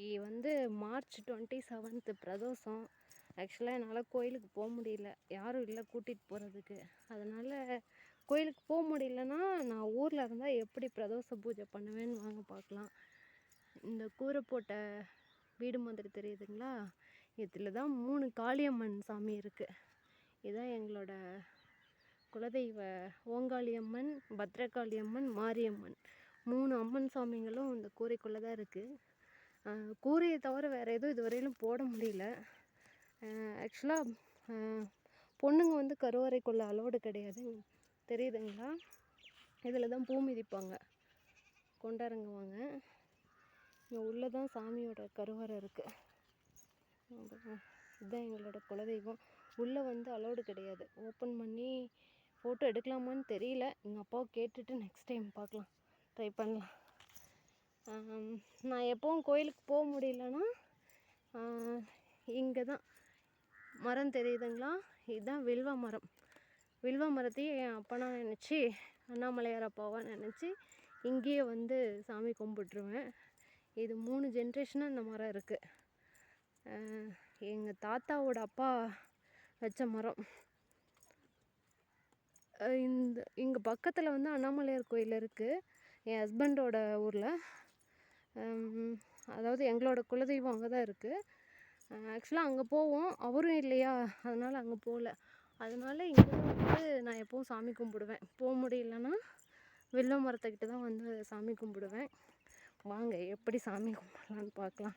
இன்றைக்கி வந்து March twenty seventh Pradosham. ஆக்சுவலாக என்னால் கோயிலுக்கு போக முடியல. யாரும் இல்லை கூட்டிகிட்டு போகிறதுக்கு அதனால் கோயிலுக்கு போக முடியலன்னா நான் ஊரில் இருந்தால் எப்படி பிரதோஷ பூஜை பண்ணுவேன்னு வாங்க பார்க்கலாம் இந்த கூரை போட்ட வீடு மாதிரி தெரியுதுங்களா? இதில் தான் மூணு காளியம்மன் சாமி இருக்குது இதுதான் எங்களோட குலதெய்வ ஓங்காளியம்மன் பத்ரகாளியம்மன் மாரியம்மன். மூணு அம்மன் சாமிங்களும் இந்த கூரைக்குள்ளே தான் இருக்குது கூரையை தவிர வேறு எதுவும் இதுவரையிலும் போட முடியல. ஆக்சுவலாக பொண்ணுங்க வந்து கருவறைக்குள்ளே அலோடு கிடையாது. தெரியுதுங்களா? இதில் தான் பூ மிதிப்பாங்க. கொண்டாருங்குவாங்க. இங்கே உள்ளே தான் சாமியோட கருவறை இருக்குது இதுதான் எங்களோட குலதெய்வம். உள்ளே வந்து அலோடு கிடையாது. ஓப்பன் பண்ணி ஃபோட்டோ எடுக்கலாமான்னு தெரியல. எங்கள் அப்பாவை கேட்டுட்டு நெக்ஸ்ட் டைம் பார்க்கலாம். ட்ரை பண்ணலாம். நான் எப்போவும் கோயிலுக்கு போக முடியலன்னா இங்கே தான் மரம் தெரியுதுங்களா? இதுதான் வில்வ மரம். வில்வ மரத்தையும் என் அப்பனா நினச்சி அண்ணாமலையார் அப்பாவாக நினச்சி இங்கேயே வந்து சாமி கும்பிட்ருவேன் இது மூணு ஜென்ரேஷனாக இந்த மரம் இருக்குது எங்கள் தாத்தாவோட அப்பா வச்ச மரம். இந்த இங்கே பக்கத்தில் வந்து அண்ணாமலையார் கோயில் இருக்குது என் ஹஸ்பண்டோட ஊரில். அதாவது எங்களோட குலதெய்வம் அங்கே தான் இருக்குது ஆக்சுவலாக அங்கே போவோம். அவரும் இல்லையா? அதனால் அங்கே போகல அதனால் இங்கே வந்து நான் எப்போவும் சாமி கும்பிடுவேன். போக முடியலன்னா வில்வ மரத்துக்கிட்ட தான் வந்து சாமி கும்பிடுவேன். வாங்க எப்படி சாமி கும்பிடலான்னு பார்க்கலாம்.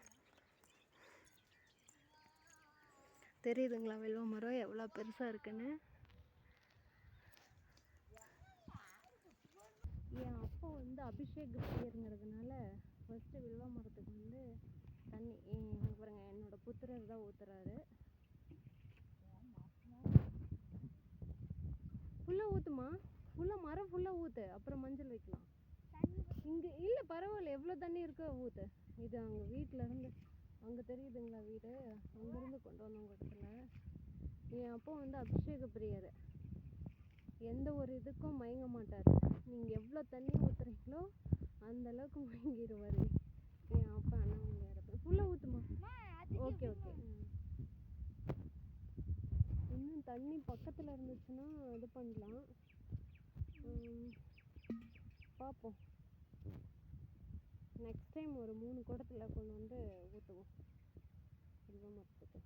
தெரியுதுங்களா வில்வ மரம் எவ்வளோ பெருசாக இருக்குன்னு? என் அப்பா வந்து அபிஷேக் பிரியருங்கிறதுனால ஃபஸ்ட்டு வில்வ மரத்துக்கு வந்து தண்ணி பாருங்க என்னோட புத்திரர் தான் ஊற்றுறாரு ஃபுல்லாக ஊற்றுமா ஃபுல்லாக மரம் ஃபுல்லாக ஊற்று அப்புறம் மஞ்சள் வைக்கலாம். இங்கே இல்லை பரவாயில்ல எவ்வளோ தண்ணி இருக்கோ ஊற்று இது அங்கே வீட்டில் இருந்து அங்கே தெரியுதுங்களா வீடு? அங்கேருந்து கொண்டு வந்தவங்க இடத்துல என் அப்பா வந்து அபிஷேக பிரியர். எந்த ஒரு இதுக்கும் மயங்க மாட்டார். நீங்கள் எவ்வளோ தண்ணி ஊற்றுறீங்களோ அளவுக்கு மயங்கிடுவார் என் அப்பா அண்ணா இருப்பேன் ஃபுல்லாக ஊற்றுமா ஓகே ஓகே இன்னும் தண்ணி பக்கத்தில் இருந்துச்சுன்னா இது பண்ணலாம். பார்ப்போம் நெக்ஸ்ட் டைம் ஒரு மூணு குடத்தில் கொண்டு வந்து ஊற்றுவோம் வில்வ மரத்துக்கு.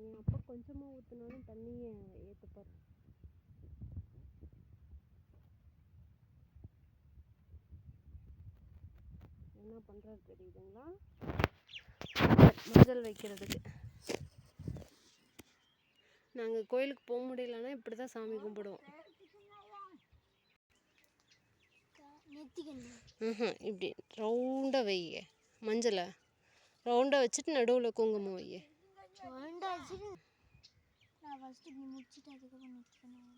என் அப்பா கொஞ்சமாக ஊற்றினாலும் தண்ணியை ஏற்றுப்பார் என்ன பண்ணுறாரு தெரியுதுங்களா? மஞ்சள் வைக்கிறதுக்கு. நாங்கள் கோயிலுக்கு போக முடியலன்னா இப்படி தான் சாமி கும்பிடுவோம். இப்படி ரவுண்டாக வைய மஞ்சளை. ரவுண்டாக வச்சுட்டு நடுவில் குங்குமம் வைய நான் ஃபஸ்ட்டு இப்படி முடிச்சுட்டு அதுக்கப்புறம் நிற்கணும்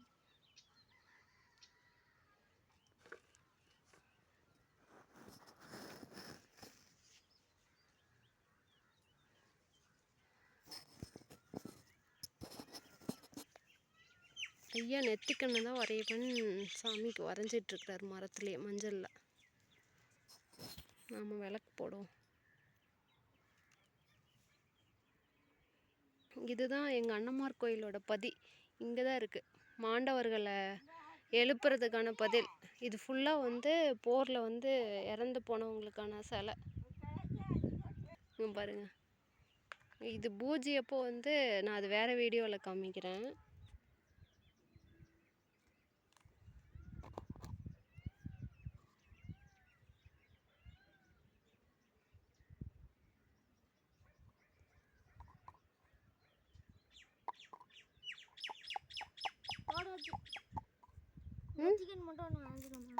ஐயா நெத்திக்கண்ணு தான் வரையப்பன் சாமிக்கு வரைஞ்சிட்ருக்கிறார் மரத்துலேயே மஞ்சளில். நாம் விளக்கு போடுவோம். இதுதான் எங்கள் அண்ணமார் கோயிலோட பதி. இங்கே தான் இருக்குது மாண்டவர்களை எழுப்புறதுக்கான பதில். இது ஃபுல்லாக வந்து போரில் வந்து இறந்து போனவங்களுக்கான சிலை. பாருங்கள் இது பூஜை அப்போ வந்து நான் அது வேறு வீடியோவில் காமிக்கிறேன். சிக்கன் மட்டும் ஒன்று வாங்கிக்கோமா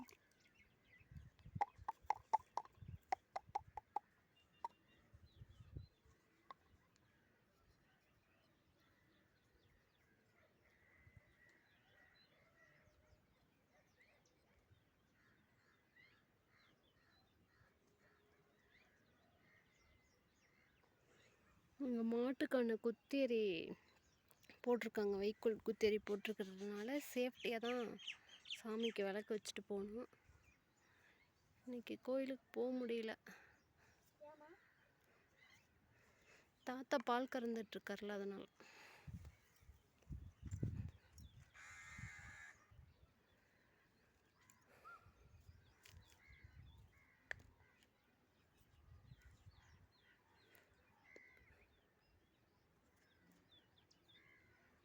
இங்கே மாட்டுக்கான குத்தேரி போட்டிருக்காங்க. வைக்கோல் குத்தேரி போட்டிருக்கிறதுனால சேஃப்டியாக தான் சாமிக்கு விளக்கு வச்சுட்டு போகணும். இன்னைக்கு கோயிலுக்கு போக முடியல. தாத்தா பால் கறந்துட்டுருக்கார்ல அதனால.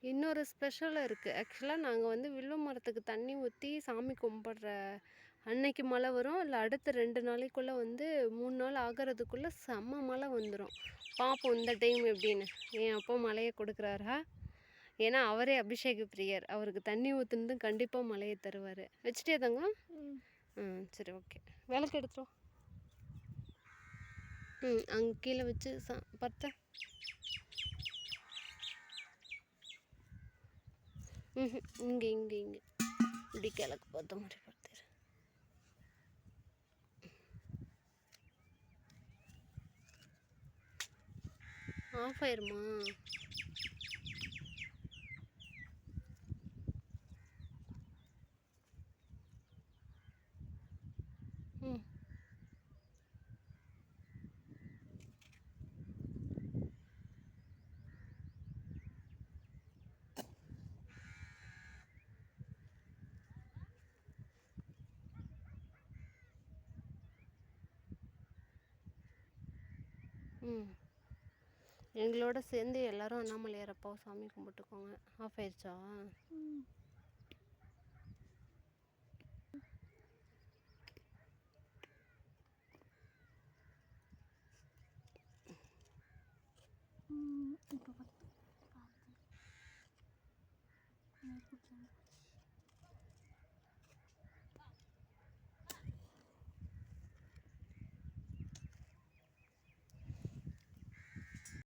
இன்னொரு ஸ்பெஷல் இருக்குது ஆக்சுவலாக நாங்கள் வந்து வில்வ மரத்துக்கு தண்ணி ஊற்றி சாமி கும்பிட்ற அன்னைக்கு மழை வரும். இல்லை அடுத்த ரெண்டு நாளைக்குள்ளே வந்து மூணு நாள் ஆகிறதுக்குள்ளே செம்ம மழை வந்துடும் பார்ப்போம் இந்த டைம் எப்படின்னு. என் அப்பா மழையை கொடுக்குறாரா? ஏன்னா அவரே அபிஷேக பிரியர். அவருக்கு தண்ணி ஊற்றுனது கண்டிப்பாக மழையை தருவார். வச்சுட்டே தாங்க ம். சரி ஓகே. விளக்கு எடுத்துரும் ம் அங்கே கீழே வச்சு சா பார்த்தா இங்கே இங்கே இங்கே. இப்படி கிழக்கு பார்த்த மாதிரி பார்த்துரு. ஆஃப் ஆயிருமா? ம். எங்களோட சேர்ந்து எல்லாரும் அண்ணாமலையார் சாமி கும்பிட்டுக்கோங்க. ஆஃப் ஆயிடுச்சா? இப்போ பார்த்து பார்த்து